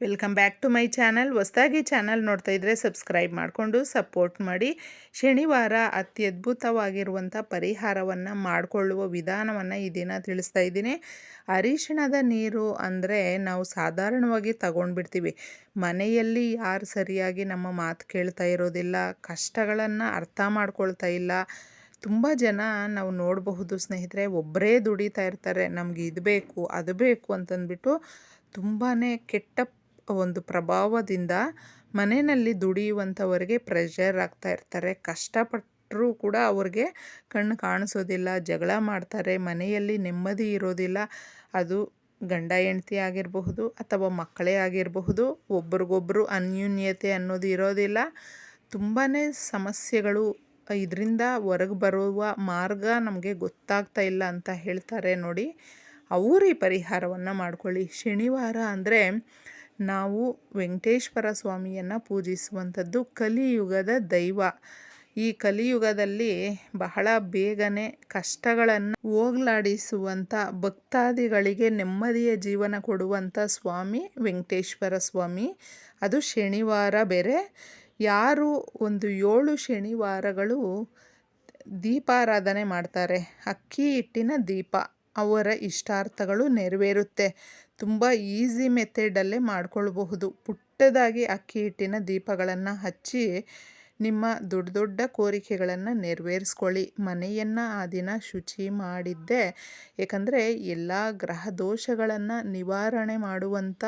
Welcome back to my channel ಹೊಸದಾಗಿ channel ನೋಡ್ತಾ ಇದ್ದರೆ ಸಬ್ಸ್ಕ್ರೈಬ್ ಮಾಡಿಕೊಂಡು ಸಪೋರ್ಟ್ ಮಾಡಿ. ಶನಿವಾರ ಅತ್ಯದ್ಭುತವಾಗಿರುವಂಥ ಪರಿಹಾರವನ್ನು ಮಾಡಿಕೊಳ್ಳುವ ವಿಧಾನವನ್ನು ಈ ದಿನ ತಿಳಿಸ್ತಾ ಇದ್ದೀನಿ. ಅರಿಶಿಣದ ನೀರು ಅಂದರೆ ನಾವು ಸಾಧಾರಣವಾಗಿ ತಗೊಂಡ್ಬಿಡ್ತೀವಿ. ಮನೆಯಲ್ಲಿ ಯಾರು ಸರಿಯಾಗಿ ನಮ್ಮ ಮಾತು ಕೇಳ್ತಾ ಇರೋದಿಲ್ಲ, ಕಷ್ಟಗಳನ್ನು ಅರ್ಥ ಮಾಡ್ಕೊಳ್ತಾ ಇಲ್ಲ. ತುಂಬ ಜನ ನಾವು ನೋಡಬಹುದು ಸ್ನೇಹಿತರೆ ಒಬ್ಬರೇ ದುಡಿತಾ ಇರ್ತಾರೆ. ನಮ್ಗೆ ಇದು ಬೇಕು, ಅದು ಬೇಕು ಅಂತಂದ್ಬಿಟ್ಟು ತುಂಬಾ ಕೆಟ್ಟ ಒಂದು ಪ್ರಭಾವದಿಂದ ಮನೆಯಲ್ಲಿ ದುಡಿಯುವಂಥವರಿಗೆ ಪ್ರೆಷರ್ ಆಗ್ತಾ ಇರ್ತಾರೆ. ಕಷ್ಟಪಟ್ಟರೂ ಕೂಡ ಅವ್ರಿಗೆ ಕಣ್ಣು ಕಾಣಿಸೋದಿಲ್ಲ, ಜಗಳ ಮಾಡ್ತಾರೆ, ಮನೆಯಲ್ಲಿ ನೆಮ್ಮದಿ ಇರೋದಿಲ್ಲ. ಅದು ಗಂಡ ಹೆಂಡತಿ ಆಗಿರಬಹುದು ಅಥವಾ ಮಕ್ಕಳೇ ಆಗಿರಬಹುದು, ಒಬ್ರಿಗೊಬ್ರು ಅನ್ಯೂನ್ಯತೆ ಅನ್ನೋದು ಇರೋದಿಲ್ಲ. ತುಂಬಾ ಸಮಸ್ಯೆಗಳು ಇದರಿಂದ ಹೊರಗೆ ಬರುವ ಮಾರ್ಗ ನಮಗೆ ಗೊತ್ತಾಗ್ತಾ ಇಲ್ಲ ಅಂತ ಹೇಳ್ತಾರೆ ನೋಡಿ. ಅವರೇ ಪರಿಹಾರವನ್ನು ಮಾಡ್ಕೊಳ್ಳಿ. ಶನಿವಾರ ಅಂದರೆ ನಾವು ವೆಂಕಟೇಶ್ವರ ಸ್ವಾಮಿಯನ್ನು ಪೂಜಿಸುವಂಥದ್ದು ಕಲಿಯುಗದ ದೈವ. ಈ ಕಲಿಯುಗದಲ್ಲಿ ಬಹಳ ಬೇಗನೆ ಕಷ್ಟಗಳನ್ನು ಹೋಗ್ಲಾಡಿಸುವಂಥ ಭಕ್ತಾದಿಗಳಿಗೆ ನೆಮ್ಮದಿಯ ಜೀವನ ಕೊಡುವಂಥ ಸ್ವಾಮಿ ವೆಂಕಟೇಶ್ವರ ಸ್ವಾಮಿ. ಅದು ಶನಿವಾರ ಬೇರೆ. ಯಾರು ಒಂದು ಏಳು ಶನಿವಾರಗಳು ದೀಪಾರಾಧನೆ ಮಾಡ್ತಾರೆ, ಅಕ್ಕಿ ಹಿಟ್ಟಿನ ದೀಪ, ಅವರ ಇಷ್ಟಾರ್ಥಗಳು ನೆರವೇರುತ್ತೆ. ತುಂಬ ಈಸಿ ಮೆಥಡಲ್ಲೇ ಮಾಡ್ಕೊಳ್ಬಹುದು. ಪುಟ್ಟದಾಗಿ ಅಕ್ಕಿ ಹಿಟ್ಟಿನ ದೀಪಗಳನ್ನು ಹಚ್ಚಿ ನಿಮ್ಮ ದೊಡ್ಡ ದೊಡ್ಡ ಕೋರಿಕೆಗಳನ್ನು ನೆರವೇರಿಸ್ಕೊಳ್ಳಿ. ಮನೆಯನ್ನು ಆ ದಿನ ಶುಚಿ ಮಾಡಿದ್ದೆ. ಏಕೆಂದರೆ ಎಲ್ಲ ಗ್ರಹ ದೋಷಗಳನ್ನು ನಿವಾರಣೆ ಮಾಡುವಂಥ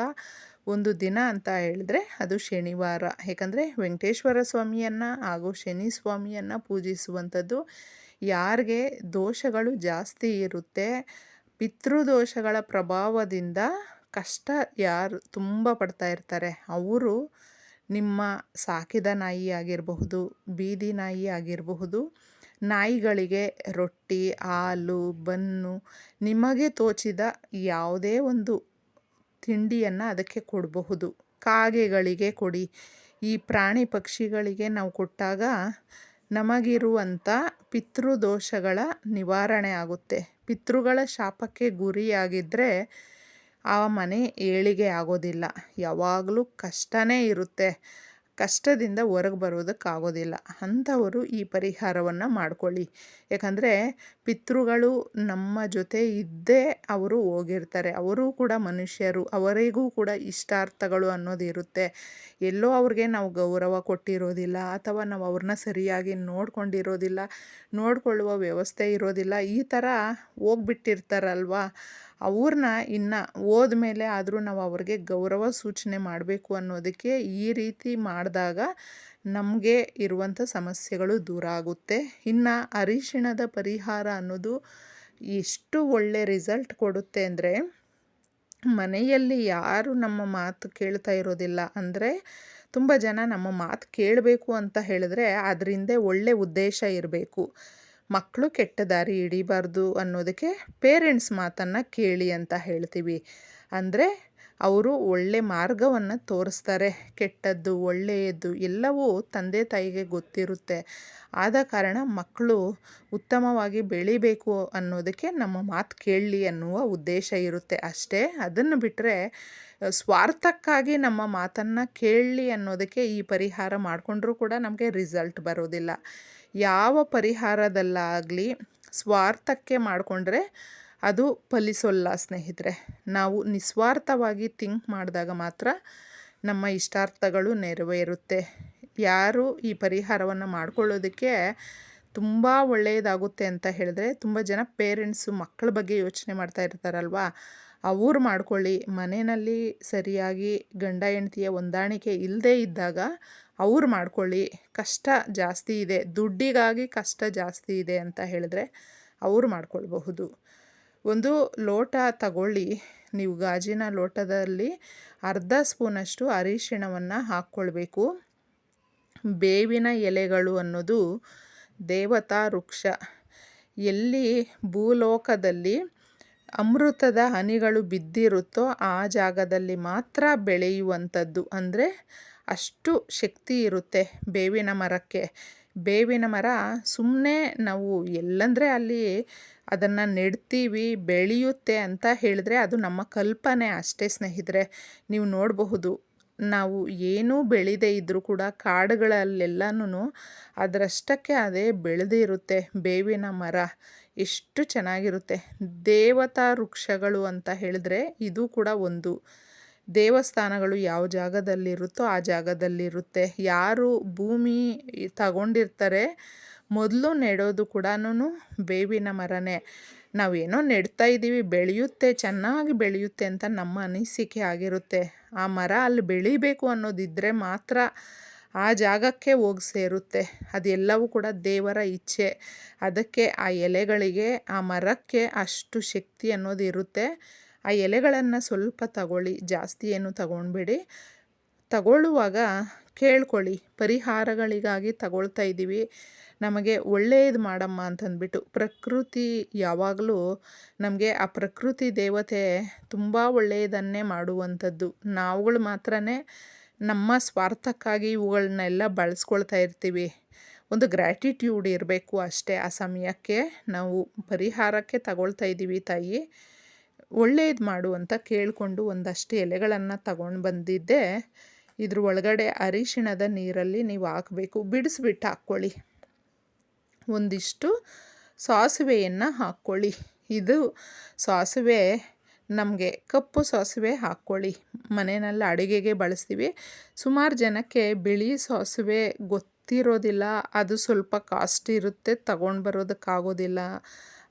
ಒಂದು ದಿನ ಅಂತ ಹೇಳಿದ್ರೆ ಅದು ಶನಿವಾರ. ಏಕೆಂದರೆ ವೆಂಕಟೇಶ್ವರ ಸ್ವಾಮಿಯನ್ನು ಹಾಗೂ ಶನಿ ಸ್ವಾಮಿಯನ್ನು ಪೂಜಿಸುವಂಥದ್ದು ಯಾರಿಗೆ ದೋಷಗಳು ಜಾಸ್ತಿ ಇರುತ್ತೆ ಪಿತೃದೋಷಗಳ ಪ್ರಭಾವದಿಂದ ಕಷ್ಟ ಯಾರು ತುಂಬ ಪಡ್ತಾ ಇರ್ತಾರೆ. ಅವರು ನಿಮ್ಮ ಸಾಕಿದ ನಾಯಿ ಆಗಿರಬಹುದು, ಬೀದಿ ನಾಯಿ ಆಗಿರಬಹುದು, ನಾಯಿಗಳಿಗೆ ರೊಟ್ಟಿ, ಹಾಲು, ಬನ್ನು ನಿಮಗೆ ತೋಚಿದ ಯಾವುದೇ ಒಂದು ತಿಂಡಿಯನ್ನು ಅದಕ್ಕೆ ಕೊಡಬಹುದು. ಕಾಗೆಗಳಿಗೆ ಕೊಡಿ. ಈ ಪ್ರಾಣಿ ಪಕ್ಷಿಗಳಿಗೆ ನಾವು ಕೊಟ್ಟಾಗ ನಮಗಿರುವಂಥ ಪಿತೃದೋಷಗಳ ನಿವಾರಣೆ ಆಗುತ್ತೆ. ಪಿತೃಗಳ ಶಾಪಕ್ಕೆ ಗುರಿಯಾಗಿದ್ದರೆ ಆ ಮನೆ ಏಳಿಗೆ ಆಗೋದಿಲ್ಲ. ಯಾವಾಗಲೂ ಕಷ್ಟನೇ ಇರುತ್ತೆ. ಕಷ್ಟದಿಂದ ಹೊರಗೆ ಬರೋದಕ್ಕಾಗೋದಿಲ್ಲ. ಅಂಥವರು ಈ ಪರಿಹಾರವನ್ನು ಮಾಡ್ಕೊಳ್ಳಿ. ಯಾಕಂದರೆ ಪಿತೃಗಳು ನಮ್ಮ ಜೊತೆ ಇದ್ದೇ ಅವರು ಹೋಗಿರ್ತಾರೆ. ಅವರು ಕೂಡ ಮನುಷ್ಯರು. ಅವರಿಗೂ ಕೂಡ ಇಷ್ಟಾರ್ಥಗಳು ಅನ್ನೋದು ಇರುತ್ತೆ. ಎಲ್ಲೋ ಅವ್ರಿಗೆ ನಾವು ಗೌರವ ಕೊಟ್ಟಿರೋದಿಲ್ಲ ಅಥವಾ ನಾವು ಅವ್ರನ್ನ ಸರಿಯಾಗಿ ನೋಡ್ಕೊಂಡಿರೋದಿಲ್ಲ, ನೋಡಿಕೊಳ್ಳುವ ವ್ಯವಸ್ಥೆ ಇರೋದಿಲ್ಲ, ಈ ಥರ ಹೋಗ್ಬಿಟ್ಟಿರ್ತಾರಲ್ವ? ಅವ್ರನ್ನ ಇನ್ನು ಹೋದ್ಮೇಲೆ ಆದರೂ ನಾವು ಅವ್ರಿಗೆ ಗೌರವ ಸೂಚನೆ ಮಾಡಬೇಕು ಅನ್ನೋದಕ್ಕೆ ಈ ರೀತಿ ಮಾಡಿದಾಗ ನಮಗೆ ಇರುವಂಥ ಸಮಸ್ಯೆಗಳು ದೂರ ಆಗುತ್ತೆ. ಇನ್ನು ಅರಿಶಿಣದ ಪರಿಹಾರ ಅನ್ನೋದು ಎಷ್ಟು ಒಳ್ಳೆ ರಿಸಲ್ಟ್ ಕೊಡುತ್ತೆ ಅಂದರೆ ಮನೆಯಲ್ಲಿ ಯಾರು ನಮ್ಮ ಮಾತು ಕೇಳ್ತಾ ಇರೋದಿಲ್ಲ ಅಂದರೆ ತುಂಬ ಜನ ನಮ್ಮ ಮಾತು ಕೇಳಬೇಕು ಅಂತ ಹೇಳಿದ್ರೆ ಅದರಿಂದ ಒಳ್ಳೆ ಉದ್ದೇಶ ಇರಬೇಕು. ಮಕ್ಕಳು ಕೆಟ್ಟ ದಾರಿ ಹಿಡಿಬಾರ್ದು ಅನ್ನೋದಕ್ಕೆ ಪೇರೆಂಟ್ಸ್ ಮಾತನ್ನು ಕೇಳಿ ಅಂತ ಹೇಳ್ತೀವಿ. ಅಂದರೆ ಅವರು ಒಳ್ಳೆ ಮಾರ್ಗವನ್ನು ತೋರಿಸ್ತಾರೆ. ಕೆಟ್ಟದ್ದು, ಒಳ್ಳೆಯದ್ದು ಎಲ್ಲವೂ ತಂದೆ ತಾಯಿಗೆ ಗೊತ್ತಿರುತ್ತೆ. ಆದ ಕಾರಣ ಮಕ್ಕಳು ಉತ್ತಮವಾಗಿ ಬೆಳಿಬೇಕು ಅನ್ನೋದಕ್ಕೆ ನಮ್ಮ ಮಾತು ಕೇಳಲಿ ಅನ್ನುವ ಉದ್ದೇಶ ಇರುತ್ತೆ. ಅಷ್ಟೇ ಅದನ್ನು ಬಿಟ್ಟರೆ ಸ್ವಾರ್ಥಕ್ಕಾಗಿ ನಮ್ಮ ಮಾತನ್ನು ಕೇಳಲಿ ಅನ್ನೋದಕ್ಕೆ ಈ ಪರಿಹಾರ ಮಾಡಿಕೊಂಡ್ರೂ ಕೂಡ ನಮಗೆ ರಿಸಲ್ಟ್ ಬರೋದಿಲ್ಲ. ಯಾವ ಪರಿಹಾರದಲ್ಲಾಗಲಿ ಸ್ವಾರ್ಥಕ್ಕೆ ಮಾಡಿಕೊಂಡ್ರೆ ಅದು ಫಲಿಸೋಲ್ಲ ಸ್ನೇಹಿತರೆ. ನಾವು ನಿಸ್ವಾರ್ಥವಾಗಿ ಥಿಂಕ್ ಮಾಡಿದಾಗ ಮಾತ್ರ ನಮ್ಮ ಇಷ್ಟಾರ್ಥಗಳು ನೆರವೇರುತ್ತೆ. ಯಾರು ಈ ಪರಿಹಾರವನ್ನು ಮಾಡಿಕೊಳ್ಳೋದಕ್ಕೆ ತುಂಬ ಒಳ್ಳೆಯದಾಗುತ್ತೆ ಅಂತ ಹೇಳಿದ್ರೆ ತುಂಬ ಜನ ಪೇರೆಂಟ್ಸು ಮಕ್ಕಳ ಬಗ್ಗೆ ಯೋಚನೆ ಮಾಡ್ತಾ ಇರ್ತಾರಲ್ವ? ಅವ್ರು ಮಾಡ್ಕೊಳ್ಳಿ. ಮನೆಯಲ್ಲಿ ಸರಿಯಾಗಿ ಗಂಡ ಹೆಂಡ್ತಿಯ ಹೊಂದಾಣಿಕೆ ಇಲ್ಲದೇ ಇದ್ದಾಗ ಅವ್ರು ಮಾಡ್ಕೊಳ್ಳಿ. ಕಷ್ಟ ಜಾಸ್ತಿ ಇದೆ. ದುಡ್ಡಿಗಾಗಿ ಕಷ್ಟ ಜಾಸ್ತಿ ಇದೆ ಅಂತ ಹೇಳಿದ್ರೆ ಅವ್ರು ಮಾಡ್ಕೊಳ್ಬಹುದು. ಒಂದು ಲೋಟ ತಗೊಳ್ಳಿ. ನೀವು ಗಾಜಿನ ಲೋಟದಲ್ಲಿ ಅರ್ಧ ಸ್ಪೂನಷ್ಟು ಅರಿಶಿಣವನ್ನು ಹಾಕ್ಕೊಳ್ಬೇಕು. ಬೇವಿನ ಎಲೆಗಳು ಅನ್ನೋದು ದೇವತಾ ವೃಕ್ಷ. ಎಲ್ಲಿ ಭೂಲೋಕದಲ್ಲಿ ಅಮೃತದ ಹನಿಗಳು ಬಿದ್ದಿರುತ್ತೋ ಆ ಜಾಗದಲ್ಲಿ ಮಾತ್ರ ಬೆಳೆಯುವಂಥದ್ದು. ಅಂದರೆ ಅಷ್ಟು ಶಕ್ತಿ ಇರುತ್ತೆ ಬೇವಿನ ಮರಕ್ಕೆ. ಬೇವಿನ ಮರ ಸುಮ್ಮನೆ ನಾವು ಎಲ್ಲಂದರೆ ಅಲ್ಲಿ ಅದನ್ನು ನೆಡ್ತೀವಿ, ಬೆಳೆಯುತ್ತೆ ಅಂತ ಹೇಳಿದ್ರೆ ಅದು ನಮ್ಮ ಕಲ್ಪನೆ ಅಷ್ಟೇ ಸ್ನೇಹಿತರೆ. ನೀವು ನೋಡಬಹುದು, ನಾವು ಏನೂ ಬೆಳೆದೇ ಇದ್ದರೂ ಕೂಡ ಕಾಡುಗಳಲ್ಲೆಲ್ಲನೂ ಅದರಷ್ಟಕ್ಕೆ ಅದೇ ಬೆಳೆದಿರುತ್ತೆ ಬೇವಿನ ಮರ. ಎಷ್ಟು ಚೆನ್ನಾಗಿರುತ್ತೆ. ದೇವತಾ ವೃಕ್ಷಗಳು ಅಂತ ಹೇಳಿದ್ರೆ ಇದು ಕೂಡ ಒಂದು. ದೇವಸ್ಥಾನಗಳು ಯಾವ ಜಾಗದಲ್ಲಿರುತ್ತೋ ಆ ಜಾಗದಲ್ಲಿರುತ್ತೆ. ಯಾರು ಭೂಮಿ ತಗೊಂಡಿರ್ತಾರೆ ಮೊದಲು ನೆಡೋದು ಕೂಡ ಬೇವಿನ ಮರನೇ. ನಾವೇನೋ ನೆಡ್ತಾ ಇದ್ದೀವಿ, ಬೆಳೆಯುತ್ತೆ, ಚೆನ್ನಾಗಿ ಬೆಳೆಯುತ್ತೆ ಅಂತ ನಮ್ಮ ಅನಿಸಿಕೆ ಆಗಿರುತ್ತೆ. ಆ ಮರ ಅಲ್ಲಿ ಬೆಳಿಬೇಕು ಅನ್ನೋದಿದ್ದರೆ ಮಾತ್ರ ಆ ಜಾಗಕ್ಕೆ ಹೋಗಿ ಸೇರುತ್ತೆ. ಅದೆಲ್ಲವೂ ಕೂಡ ದೇವರ ಇಚ್ಛೆ. ಅದಕ್ಕೆ ಆ ಎಲೆಗಳಿಗೆ, ಆ ಮರಕ್ಕೆ ಅಷ್ಟು ಶಕ್ತಿ ಅನ್ನೋದು ಇರುತ್ತೆ. ಆ ಎಲೆಗಳನ್ನು ಸ್ವಲ್ಪ ತಗೊಳ್ಳಿ, ಜಾಸ್ತಿ ಏನು ತಗೊಳ್ಬೇಡಿ ತಗೊಳ್ಳುವಾಗ ಕೇಳ್ಕೊಳ್ಳಿ. ಪರಿಹಾರಗಳಿಗಾಗಿ ತಗೊಳ್ತಾ ಇದ್ದೀವಿ. ನಮಗೆ ಒಳ್ಳೆಯದು ಮಾಡಮ್ಮ ಅಂತಂದ್ಬಿಟ್ಟು. ಪ್ರಕೃತಿ ಯಾವಾಗಲೂ ನಮಗೆ ಆ ಪ್ರಕೃತಿ ದೇವತೆ ತುಂಬ ಒಳ್ಳೆಯದನ್ನೇ ಮಾಡುವಂಥದ್ದು. ನಾವುಗಳು ಮಾತ್ರ ನಮ್ಮ ಸ್ವಾರ್ಥಕ್ಕಾಗಿ ಇವುಗಳನ್ನೆಲ್ಲ ಬಳಸ್ಕೊಳ್ತಾ ಇರ್ತೀವಿ. ಒಂದು ಗ್ರ್ಯಾಟಿಟ್ಯೂಡ್ ಇರಬೇಕು ಅಷ್ಟೇ. ಆ ಸಮಯಕ್ಕೆ ನಾವು ಪರಿಹಾರಕ್ಕೆ ತಗೊಳ್ತಾ ಇದ್ದೀವಿ ತಾಯಿ. ಒಳ್ಳೆಯದು ಮಾಡು ಅಂತ ಕೇಳಿಕೊಂಡು ಒಂದಷ್ಟು ಎಲೆಗಳನ್ನು ತಗೊಂಡು ಬಂದಿದ್ದೆ. ಇದ್ರ ಒಳಗಡೆ ಅರಿಶಿಣದ ನೀರಲ್ಲಿ ನೀವು ಹಾಕಬೇಕು. ಬಿಡಿಸ್ಬಿಟ್ಟು ಹಾಕ್ಕೊಳ್ಳಿ. ಒಂದಿಷ್ಟು ಸಾಸಿವೆಯನ್ನು ಹಾಕ್ಕೊಳ್ಳಿ. ಇದು ಸಾಸಿವೆ ನಮಗೆ ಕಪ್ಪು ಸಾಸಿವೆ ಹಾಕ್ಕೊಳ್ಳಿ. ಮನೆಯಲ್ಲಿ ಅಡುಗೆಗೆ ಬಳಸ್ತೀವಿ. ಸುಮಾರು ಜನಕ್ಕೆ ಬಿಳಿ ಸಾಸಿವೆ ಗೊತ್ತಿರೋದಿಲ್ಲ. ಅದು ಸ್ವಲ್ಪ ಕಾಸ್ಟ್ ಇರುತ್ತೆ, ತಗೊಂಡು ಬರೋದಕ್ಕಾಗೋದಿಲ್ಲ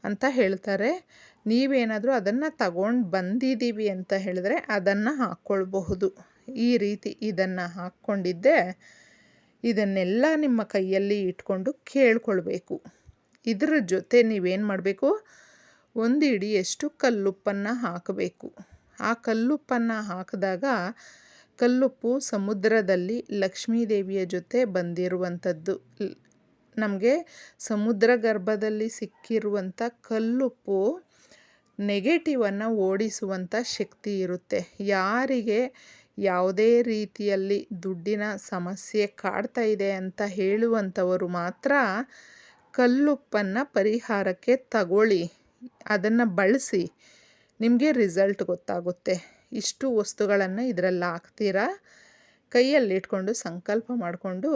ಅಂತ ಹೇಳ್ತಾರೆ. ನೀವೇನಾದರೂ ಅದನ್ನು ತಗೊಂಡು ಬಂದಿದ್ದೀವಿ ಅಂತ ಹೇಳಿದ್ರೆ ಅದನ್ನು ಹಾಕ್ಕೊಳ್ಬಹುದು. ಈ ರೀತಿ ಇದನ್ನು ಹಾಕ್ಕೊಂಡಿದ್ದೆ. ಇದನ್ನೆಲ್ಲ ನಿಮ್ಮ ಕೈಯಲ್ಲಿ ಇಟ್ಕೊಂಡು ಕೇಳ್ಕೊಳ್ಬೇಕು. ಇದರ ಜೊತೆ ನೀವೇನು ಮಾಡಬೇಕು? ಒಂದು ಎಷ್ಟು ಕಲ್ಲುಪ್ಪನ್ನು ಹಾಕಬೇಕು? ಆ ಕಲ್ಲುಪ್ಪನ್ನು ಹಾಕಿದಾಗ ಕಲ್ಲುಪ್ಪು ಸಮುದ್ರದಲ್ಲಿ ಲಕ್ಷ್ಮೀದೇವಿಯ ಜೊತೆ ಬಂದಿರುವಂಥದ್ದು. ನಮಗೆ ಸಮುದ್ರ ಗರ್ಭದಲ್ಲಿ ಸಿಕ್ಕಿರುವಂಥ ಕಲ್ಲುಪ್ಪು ನೆಗೆಟಿವನ್ನು ಓಡಿಸುವಂಥ ಶಕ್ತಿ ಇರುತ್ತೆ. ಯಾರಿಗೆ ಯಾವುದೇ ರೀತಿಯಲ್ಲಿ ದುಡ್ಡಿನ ಸಮಸ್ಯೆ ಕಾಡ್ತಾ ಇದೆ ಅಂತ ಹೇಳುವಂಥವರು ಮಾತ್ರ ಕಲ್ಲುಪ್ಪನ್ನು ಪರಿಹಾರಕ್ಕೆ ತಗೊಳ್ಳಿ. ಅದನ್ನು ಬಳಸಿ ನಿಮಗೆ ರಿಸಲ್ಟ್ ಗೊತ್ತಾಗುತ್ತೆ. ಇಷ್ಟು ವಸ್ತುಗಳನ್ನು ಇದರಲ್ಲಿ ಹಾಕ್ತೀರಾ? ಕೈಯಲ್ಲಿ ಇಟ್ಕೊಂಡು ಸಂಕಲ್ಪ ಮಾಡಿಕೊಂಡು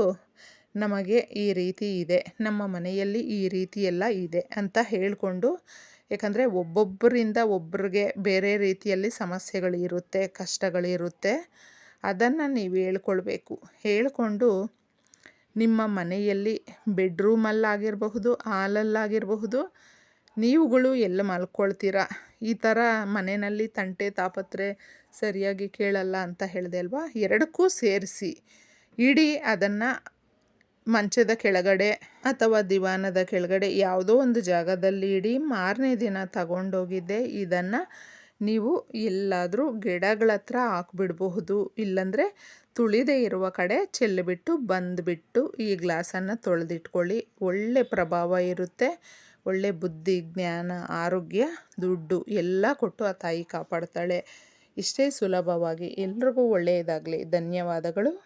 ನಮಗೆ ಈ ರೀತಿ ಇದೆ. ನಮ್ಮ ಮನೆಯಲ್ಲಿ ಈ ರೀತಿ ಎಲ್ಲ ಇದೆ ಅಂತ ಹೇಳಿಕೊಂಡು, ಯಾಕಂದರೆ ಒಬ್ಬೊಬ್ಬರಿಂದ ಒಬ್ಬರಿಗೆ ಬೇರೆ ರೀತಿಯಲ್ಲಿ ಸಮಸ್ಯೆಗಳಿರುತ್ತೆ ಕಷ್ಟಗಳಿರುತ್ತೆ ಅದನ್ನು ನೀವು ಹೇಳ್ಕೊಳ್ಬೇಕು. ಹೇಳಿಕೊಂಡು ನಿಮ್ಮ ಮನೆಯಲ್ಲಿ ಬೆಡ್ರೂಮಲ್ಲಾಗಿರಬಹುದು ಹಾಲಲ್ಲಾಗಿರಬಹುದು ನೀವುಗಳು ಎಲ್ಲ ಮಲ್ಕೊಳ್ತೀರ? ಈ ಥರ ಮನೆಯಲ್ಲಿ ತಂಟೆ ತಾಪತ್ರೆ ಸರಿಯಾಗಿ ಕೇಳಲ್ಲ ಅಂತ ಹೇಳಿದೆ ಅಲ್ವಾ? ಎರಡಕ್ಕೂ ಸೇರಿಸಿ. ಇಡೀ ಅದನ್ನು ಮಂಚದ ಕೆಳಗಡೆ ಅಥವಾ ದಿವಾನದ ಕೆಳಗಡೆ ಯಾವುದೋ ಒಂದು ಜಾಗದಲ್ಲಿ ಇಡಿ ಮಾರನೇ ದಿನ ತಗೊಂಡೋಗಿದ್ದೆ. ಇದನ್ನು ನೀವು ಎಲ್ಲಾದರೂ ಗಿಡಗಳ ಹತ್ರ ಹಾಕ್ಬಿಡಬಹುದು. ಇಲ್ಲಾಂದರೆ ತುಳಿದೇ ಇರುವ ಕಡೆ ಚೆಲ್ಲಿಬಿಟ್ಟು ಬಂದುಬಿಟ್ಟು ಈ ಗ್ಲಾಸನ್ನು ತೊಳೆದಿಟ್ಕೊಳ್ಳಿ. ಒಳ್ಳೆ ಪ್ರಭಾವ ಇರುತ್ತೆ. ಒಳ್ಳೆ ಬುದ್ಧಿ, ಜ್ಞಾನ, ಆರೋಗ್ಯ, ದುಡ್ಡು ಎಲ್ಲ ಕೊಟ್ಟು ಆ ತಾಯಿ ಕಾಪಾಡ್ತಾಳೆ. ಇಷ್ಟೇ ಸುಲಭವಾಗಿ ಎಲ್ರಿಗೂ ಒಳ್ಳೆಯದಾಗಲಿ. ಧನ್ಯವಾದಗಳು.